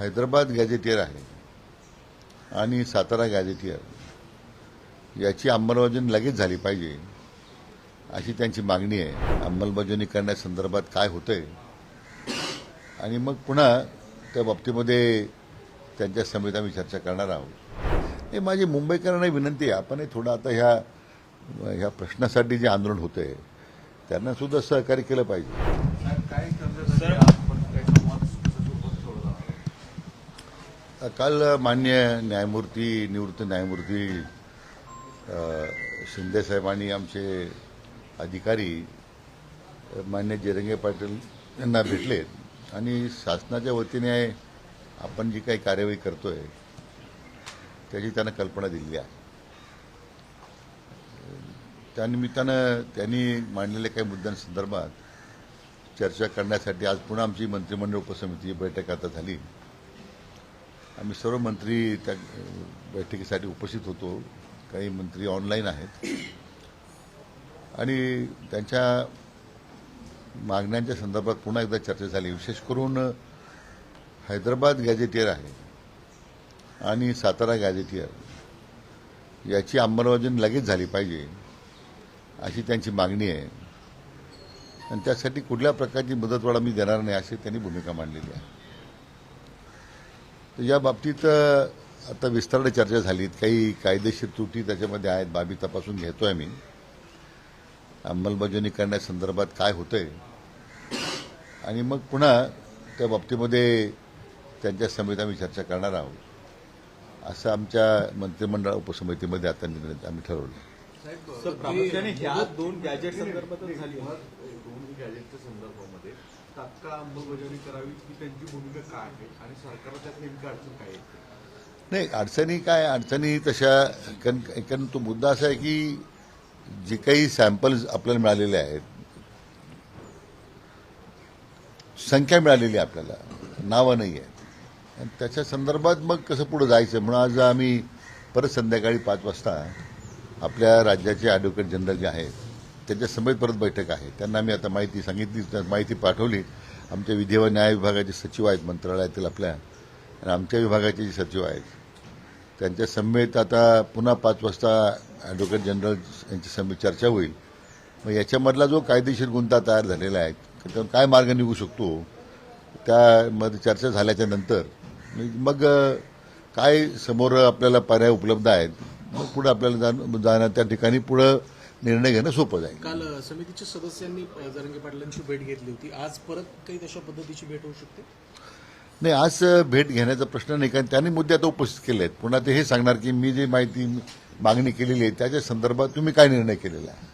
Hyderabad gazetteer आहे आणि Satara gazetteer. याची अंमलबजावणी लगेच झाली पाहिजे अशी त्यांची मागणी आहे. अंमलबजावणी करण्यासंदर्भात काय होतंय? आणि मग पुन्हा त्या बाबतीमध्ये त्यांच्या समेत आम्ही चर्चा करणार आहोत. हे माझी मुंबईकरांना विनंती आहे. आपण हे थोडं आता ह्या ह्या प्रश्नासाठी जे आंदोलन होतंय त्यांना सुद्धा सहकार्य केलं पाहिजे. काल मान्य न्यायमूर्ती निवृत्त न्यायमूर्ती अ, शिंदेसाहेबांनी आमचे अधिकारी मान्य जिरंगे पाटील यांना भेटले आणि शासनाच्या वतीने आपण जी काही कार्यवाही करतोय त्याची त्यांना कल्पना दिली आहे. त्यानिमित्तानं त्यांनी मांडलेल्या काही मुद्द्यांसंदर्भात चर्चा करण्यासाठी आज पुन्हा आमची मंत्रिमंडळ उपसमितीची बैठक आता झाली. आम्ही सर्व मंत्री त्या बैठकीसाठी उपस्थित होतो. काही मंत्री ऑनलाईन आहेत. आणि त्यांच्या मागण्यांच्या संदर्भात पुन्हा एकदा चर्चा झाली. विशेष करून हैदराबाद गॅझेटियर आहे आणि सातारा गॅझेटियर. याची अंमलबजावणी लगेच झाली पाहिजे अशी त्यांची मागणी आहे. आणि त्यासाठी कुठल्या प्रकारची मुदतवाढ मी देणार नाही अशी त्यांनी भूमिका मांडलेली आहे. या बाबतीत आता विस्तार चर्चा झालीत. काही कायदेशीर त्रुटी त्याच्यामध्ये आहेत बाबी तपासून घेतोय मी. अंमलबजावणी करण्यासंदर्भात काय होतंय. आणि मग पुन्हा त्या बाबतीमध्ये त्यांच्या समेत आम्ही चर्चा करणार आहोत. असं आमच्या मंत्रिमंडळ उपसमितीमध्ये आता निर्णय आम्ही ठरवलं. तात्काळ अंमलबजावणी करावी ही त्यांची भूमिका काय आहे? आणि सरकारला त्यात नेमकी अडचण काय आहे नाही अडचणी काय? अडचणी तशा कारण कारण तो मुद्दा असा आहे की जे काही सॅम्पल्स आपल्याला मिळालेले आहेत संख्या मिळालेली आपल्याला नावं नाही आहेत. आणि त्याच्या संदर्भात मग कसं पुढं जायचं? म्हणून आज आम्ही परत संध्याकाळी पाच वाजता आपल्या राज्याचे ॲडव्होकेट जनरल जे आहेत त्यांच्या समेत परत बैठक आहे. त्यांना आम्ही आता माहिती सांगितली माहिती पाठवली. आमच्या विधी व न्याय विभागाचे सचिव आहेत मंत्रालयातील आपल्या. आणि आमच्या विभागाचे जे सचिव आहेत त्यांच्या समेत आता पुन्हा पाच वाजता ॲडव्होकेट जनरल यांची समेत चर्चा होईल. मग याच्यामधला जो कायदेशीर गुंता तयार झालेला आहे त्याच्यावर काय मार्ग निघू शकतो त्यामध्ये चर्चा झाल्याच्यानंतर मग काय समोर आपल्याला पर्याय उपलब्ध आहेत मग पुढं आपल्याला जाण- जाणं त्या ठिकाणी पुढं निर्णय घेणं सोपं जाईल. काल समितीच्या सदस्यांनी जरांगे पाटलांची भेट घेतली होती. आज परत काही तशा पद्धतीची भेट होऊ शकते? नाही आज भेट घेण्याचा प्रश्न नाही कारण त्यांनी मुद्दे आता उपस्थित केले आहेत. पुन्हा ते हे सांगणार की मी जी माहिती मागणी केलेली आहे त्याच्या संदर्भात तुम्ही काय निर्णय केलेला आहे?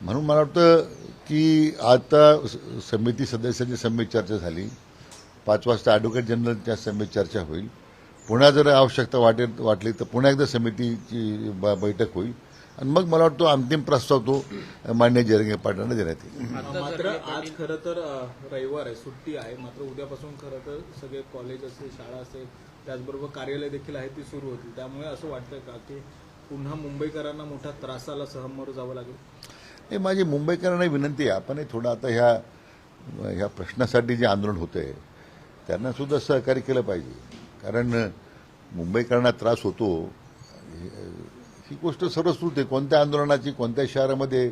म्हणून मला वाटतं की आता समिती सदस्यांची समित चर्चा झाली. पाच वाजता ॲडव्होकेट जनरलच्या समित चर्चा होईल. पुन्हा जर आवश्यकता वाटेल वाटली तर पुन्हा एकदा समितीची ब- बैठक होईल. आणि मग मला वाटतं अंतिम प्रस्ताव तो मान्य जरंगे पाटलांना देण्यात येईल. मात्र आज खरं तर रविवार आहे सुट्टी आहे. मात्र उद्यापासून खरं तर सगळे कॉलेज असेल शाळा असेल त्याचबरोबर कार्यालय देखील आहे ती सुरू होतील. त्यामुळे असं वाटतंय का की पुन्हा मुंबईकरांना मोठ्या त्रासाला सामोरं जावं लागेल? हे माझी मुंबईकरांना विनंती आहे. आपण हे थोडं आता ह्या ह्या प्रश्नासाठी जे आंदोलन होतंय त्यांना सुद्धा सहकार्य केलं पाहिजे. कारण मुंबईकरांना त्रास होतो. ही गोष्ट सर्वश्रुत आहे कोणत्या आंदोलनाची कोणत्या शहरामध्ये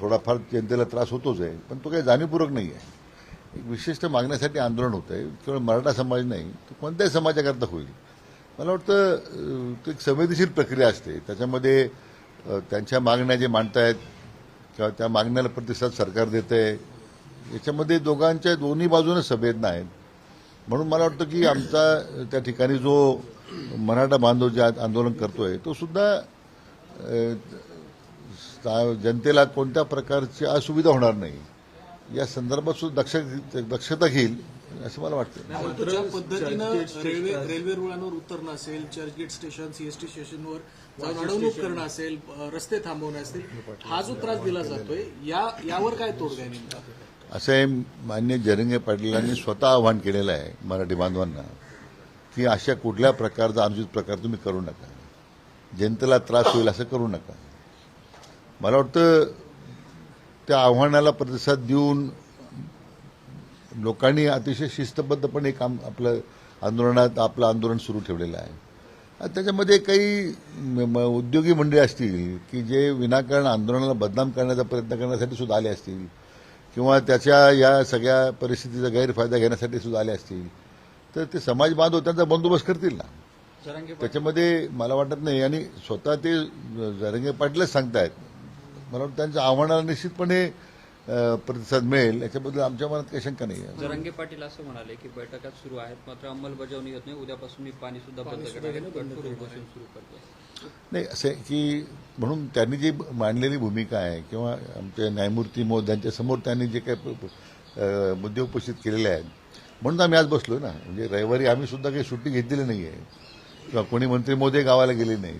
थोडाफार जनतेला त्रास होतोच आहे पण तो काही जाणीवपूर्वक नाही आहे. एक विशिष्ट मागण्यासाठी आंदोलन होतं आहे केवळ मराठा समाज नाही तर कोणत्याही समाजाकरता होईल. मला वाटतं ते एक संवेदनशील प्रक्रिया असते. त्याच्यामध्ये त्यांच्या मागण्या जे मांडतायत किंवा त्या मागण्याला प्रतिसाद सरकार देत आहे याच्यामध्ये दोघांच्या दोन्ही बाजूने संवेदना आहेत. म्हणून मला वाटतं की आमचा त्या ठिकाणी जो मराठा बांधव जे आज आंदोलन करतोय तो सुद्धा जनतेला कोणत्या प्रकारची असुविधा होणार नाही. या संदर्भात सुद्धा दक्ष दक्षता घेईल असं मला वाटतं मात्र ज्या पद्धतीनं रेल्वे रेल्वे रुळांवर उतरणं असेल चर्चगेट स्टेशन सीएसटी स्टेशनवर अडवणूक करणं असेल रस्ते थांबवणे असेल हा जो त्रास दिला जातोय या यावर काय तोडगा नेमका? असं मान्य जरंगे पाटीलांनी स्वतः आव्हान केलेलं आहे मराठी बांधवांना. की अशा कुठल्या प्रकारचा अनुचित प्रकार तुम्ही करू नका. जनतेला त्रास होईल असं करू नका. मला वाटतं त्या आव्हानाला प्रतिसाद देऊन लोकांनी अतिशय शिस्तबद्धपणे काम आपलं आंदोलनात आपलं आंदोलन सुरू ठेवलेलं आहे. त्याच्यामध्ये काही म- उद्योगी मंडळी असतील की जे विनाकारण आंदोलनाला बदनाम करण्याचा प्रयत्न करण्यासाठी सुद्धा आले असतील किंवा त्याच्या या सगळ्या परिस्थितीचा गैरफायदा घेण्यासाठी सुद्धा आले असतील. तर ते समाज बांधव त्यांचा बंदोबस्त करतील ना. त्याच्यामध्ये मला वाटत नाही. आणि स्वतः ते जरंगे पाटीलच सांगतायत. मला वाटतं त्यांच्या आव्हानाला निश्चितपणे प्रतिसाद मिळेल. याच्याबद्दल आमच्या मनात काही शंका नाही आहे जरांगे पाटील असं म्हणाले की बैठका सुरू आहेत मात्र अंमलबजावणी होत नाही. उद्यापासून मी पाणी सुद्धा बंद सुरू करतो नाही असं आहे की म्हणून त्यांनी जी मांडलेली भूमिका आहे किंवा आमचे न्यायमूर्ती मोद्यांच्या समोर त्यांनी जे काही मुद्दे उपस्थित केलेले आहेत म्हणून आम्ही आज बसलो ना. म्हणजे रविवारी आम्ही सुद्धा काही सुट्टी घेतलेली नाही आहे किंवा कोणी मंत्री मोदी गावाला गेले नाही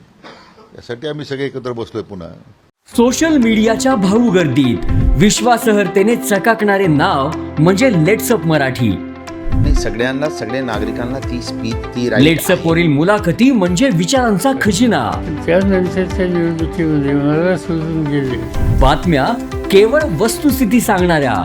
यासाठी आम्ही सगळे एकत्र बसलोय पुन्हा. सोशल मीडियाच्या भाऊ गर्दीत. विश्वासार्हतेने चकाकणारे नाव म्हणजे लेट्सअप मराठी. नाही सगळ्यांना सगळ्या नागरिकांना ती स्पीच ती लेट्सअप वरील मुलाखती म्हणजे विचारांचा खजिना. त्यानंतरच्या निवडणुकीमध्ये मला सोडून गेले. बातम्या केवळ वस्तुस्थिती सांगणाऱ्या.